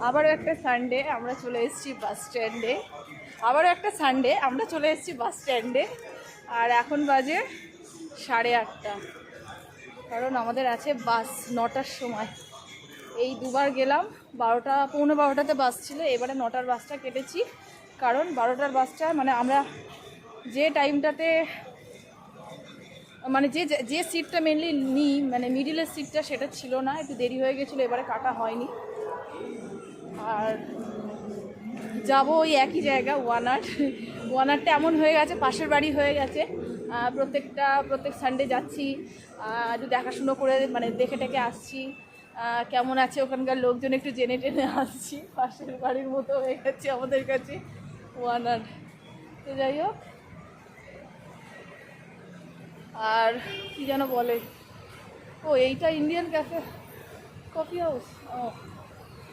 আবারও একটা সানডে আমরা চলে এসেছি বাস স্ট্যান্ডে আবারও একটা সানডে আমরা চলে এসেছি বাস স্ট্যান্ডে আর এখন বাজে সাড়ে আটটা। কারণ আমাদের আছে বাস নটার সময়। এই দুবার গেলাম, বারোটা, পৌনে বারোটাতে বাস ছিল, এবারে নটার বাসটা কেটেছি। কারণ বারোটার বাসটা মানে আমরা যে টাইমটাতে মানে যে, যে- সিটটা মেনলি নিই মানে মিডিলের সিটটা সেটা ছিল না, একটু দেরি হয়ে গেছিল, এবারে কাটা হয়নি। আর যাব ওই একই জায়গা ওয়ান আর্ট ওয়ান ওয়ানারটা এমন হয়ে গেছে, পাশের বাড়ি হয়ে গেছে। প্রত্যেকটা, প্রত্যেক সানডে যাচ্ছি। একটু দেখাশুনো করে মানে দেখে টেকে আসছি। কেমন আছে ওখানকার লোকজন একটু জেনে টেনে আসছি। পাশের বাড়ির মতো হয়ে গেছে আমাদের কাছে ওয়ানার তো যাই হোক। আর কি যেন বলে? ও, এইটা ইন্ডিয়ান ক্যাফে কফি হাউস ও।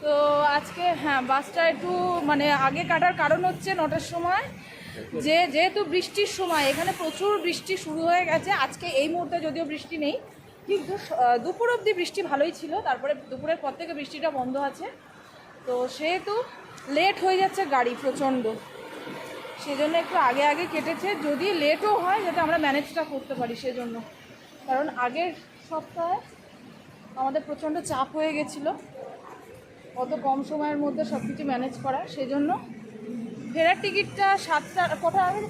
তো আজকে হ্যাঁ বাসটা একটু মানে আগে কাটার কারণ হচ্ছে নটার সময়। যে, যেহেতু বৃষ্টির সময়, এখানে প্রচুর বৃষ্টি শুরু হয়ে গেছে। আজকে এই মুহূর্তে যদিও বৃষ্টি নেই, কিন্তু দুপুর অবধি বৃষ্টি ভালোই ছিল। তারপরে দুপুরের পর থেকে বৃষ্টিটা বন্ধ আছে। তো সেহেতু লেট হয়ে যাচ্ছে গাড়ি প্রচণ্ড। সেজন্য একটু আগে আগে কেটেছে। যদি লেটও হয়, যাতে আমরা ম্যানেজটা করতে পারি সেজন্য। কারণ আগের সপ্তাহে আমাদের প্রচণ্ড চাপ হয়ে গেছিল। অত কম সময়ের মধ্যে সব কিছু ম্যানেজ করা সেজন্য ফেরার টিকিটটা সাতটা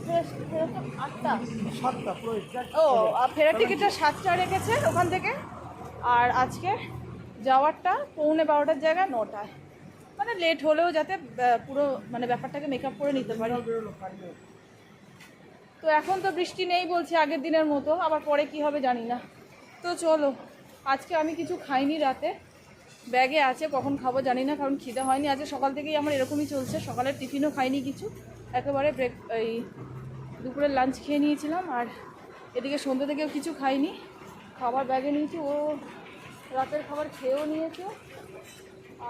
ফেরত ফেরত আটটা? সাতটা ও আর ফেরার টিকিটটা সাতটা রেখেছে ওখান থেকে। আর আজকে যাওয়ারটা পৌনে বারোটার জায়গায় নটায়। মানে লেট হলেও যাতে পুরো মানে ব্যাপারটাকে মেকআপ করে নিতে পারি। তো এখন তো বৃষ্টি নেই বলছে আগের দিনের মতো আবার পরে কি হবে জানি না। তো চলো আজকে আমি কিছু খাইনি রাতে। ব্যাগে আছে, কখন খাব জানি না, কারণ খিদে হয়নি। আজকে সকাল থেকেই আমার এরকমই চলছে। সকালের টিফিনও খাইনি কিছু। একেবারে ব্রেক এই দুপুরের লাঞ্চ খেয়ে নিয়েছিলাম, আর এদিকে সন্ধ্যে থেকেও কিছু খাইনি। খাবার ব্যাগে নিয়েছি। ও রাতের খাবার খেয়েও নিয়েছে,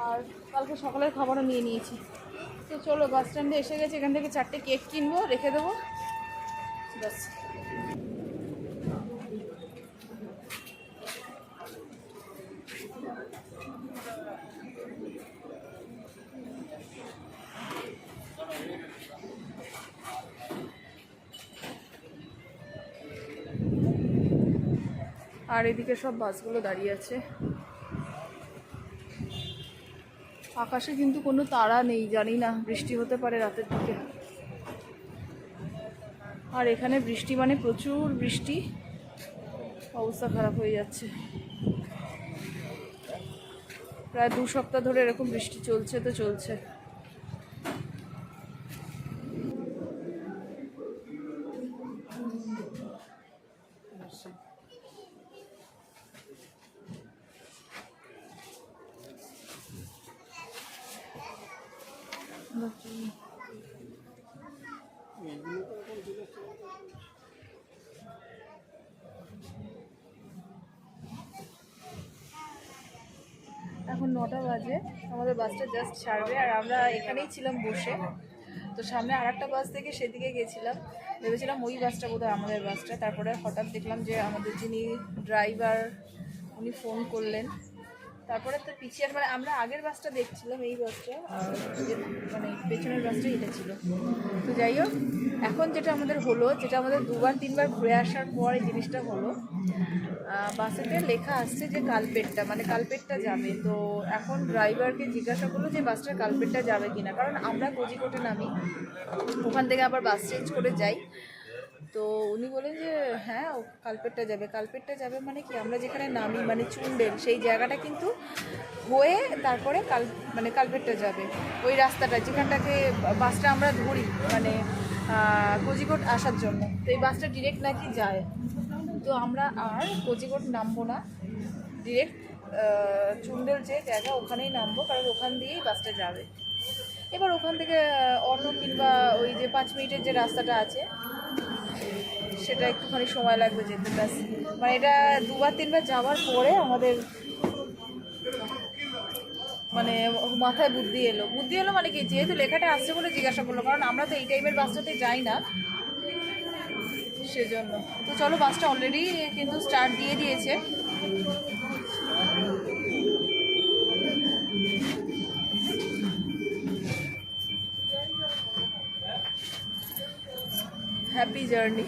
আর কালকে সকালের খাবারও নিয়ে নিয়েছি। তো চলো বাস স্ট্যান্ডে এসে গেছে। এখান থেকে চারটে কেক কিনবো, রেখে দেবো। ব্যাস। আর এদিকে সব বাসগুলো দাঁড়িয়ে আছে। আকাশে কিন্তু কোনো তারা নেই, জানি না, বৃষ্টি হতে পারে রাতের দিকে। আর এখানে বৃষ্টি মানে প্রচুর বৃষ্টি। অবস্থা খারাপ হয়ে যাচ্ছে। প্রায় দু সপ্তাহ ধরে এরকম বৃষ্টি চলছে তো চলছে। এখন নটা বাজে, আমাদের বাসটা জাস্ট ছাড়বে আর আমরা এখানেই ছিলাম বসে। তো সামনে আর একটা বাস থেকে সেদিকে গেছিলাম। ভেবেছিলাম ওই বাসটা বোধহয় আমাদের বাসটা। তারপরে হঠাৎ দেখলাম যে আমাদের যিনি ড্রাইভার উনি ফোন করলেন। তারপরে তো পিছিয়ে মানে আমরা আগের বাসটা দেখছিলাম এই বাসটা মানে পেছনের বাসটা এটা ছিল। তো যাই হোক, এখন যেটা আমাদের হলো, যেটা আমাদের দুবার, তিনবার ঘুরে আসার পর এই জিনিসটা হলো বাসেতে লেখা আসছে যে কালপেটটা মানে কালপেটটা যাবে। তো এখন ড্রাইভারকে জিজ্ঞাসা করল যে বাসটা কালপেটটা যাবে কিনা, কারণ আমরা কোজিকোটে নামি, ওখান থেকে আবার বাস চেঞ্জ করে যাই। তো উনি বলেন যে হ্যাঁ কালপেটটা যাবে। কালপেটটা যাবে মানে কি? আমরা যেখানে নামি মানে চুন্ডেল, সেই জায়গাটা কিন্তু হয়ে তারপরে কাল মানে কালপেটটা যাবে। ওই রাস্তাটা যেখানটাকে বাসটা আমরা ধরি মানে কোজিকোট আসার জন্য। তো এই বাসটা ডিরেক্ট নাকি যায়? তো আমরা আর কোজিকোট নামবো না। ডিরেক্ট চুন্ডেল যে জায়গা, ওখানেই নামবো, কারণ ওখান দিয়েই বাসটা যাবে। এবার ওখান থেকে অটো কিংবা ওই যে পাঁচ মিনিটের যে রাস্তাটা আছে সেটা একটুখানি সময় লাগবে যেতে, ব্যাস। মানে এটা দুবার, তিনবার যাওয়ার পরে আমাদের মানে মাথায় বুদ্ধি এলো। বুদ্ধি এলো মানে কি, যেহেতু লেখাটা আসছে বলে জিজ্ঞাসা করল, কারণ আমরা তো এই টাইমের বাসটাতে যাই না। সেজন্য। তো চলো, বাসটা অলরেডি কিন্তু স্টার্ট দিয়ে দিয়েছে। হ্যাপি জার্নি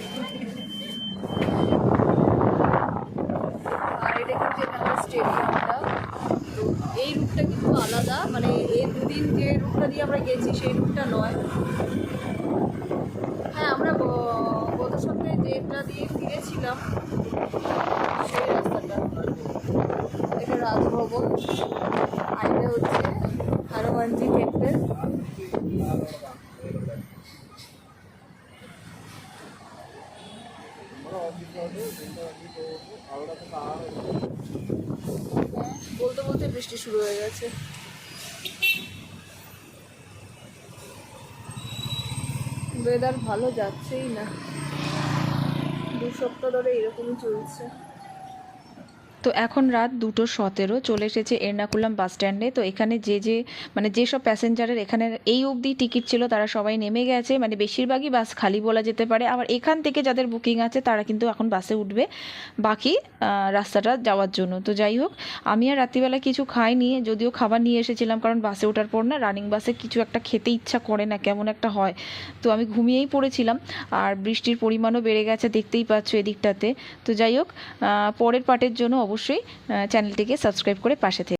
আর এটা কিন্তু আমার স্টেডিয়ামটা তো এই রুটটা কিন্তু আলাদা। মানে এই দুদিন যে রুটটা দিয়ে আমরা গেছি, সেই রুটটা নয়। হ্যাঁ আমরা গত সপ্তাহে যেটা দিয়ে ফিরেছিলাম, সেই রাস্তাটা। এটা রাজভবন। আর এটা হচ্ছে হনুমানজি টেম্পল বলতে বলতে বৃষ্টি শুরু হয়ে গেছে। ওয়েদার ভালো যাচ্ছেই না। দু সপ্তাহ ধরে এরকমই চলছে। তো এখন রাত দুটো সতেরো, চলে এসেছে এর্নাকুলাম বাস স্ট্যান্ডে। তো এখানে যে যে মানে যেসব প্যাসেঞ্জারের এখানে এই অবধি টিকিট ছিল, তারা সবাই নেমে গেছে। মানে বেশিরভাগই বাস খালি বলা যেতে পারে। আবার এখান থেকে যাদের বুকিং আছে, তারা কিন্তু এখন বাসে উঠবে। বাকি রাস্তাটা যাওয়ার জন্য। তো যাই হোক, আমি আর রাত্রিবেলা কিছু খাইনি, যদিও খাবার নিয়ে এসেছিলাম, কারণ বাসে ওঠার পর না রানিং বাসে কিছু একটা খেতে ইচ্ছা করে না, কেমন একটা হয়। তো আমি ঘুমিয়েই পড়েছিলাম। আর বৃষ্টির পরিমাণও বেড়ে গেছে, দেখতেই পাচ্ছ এদিকটাতে। তো যাই হোক পরের পার্টের জন্য অবশ্যই চ্যানেলটিকে সাবস্ক্রাইব করে পাশে থেকে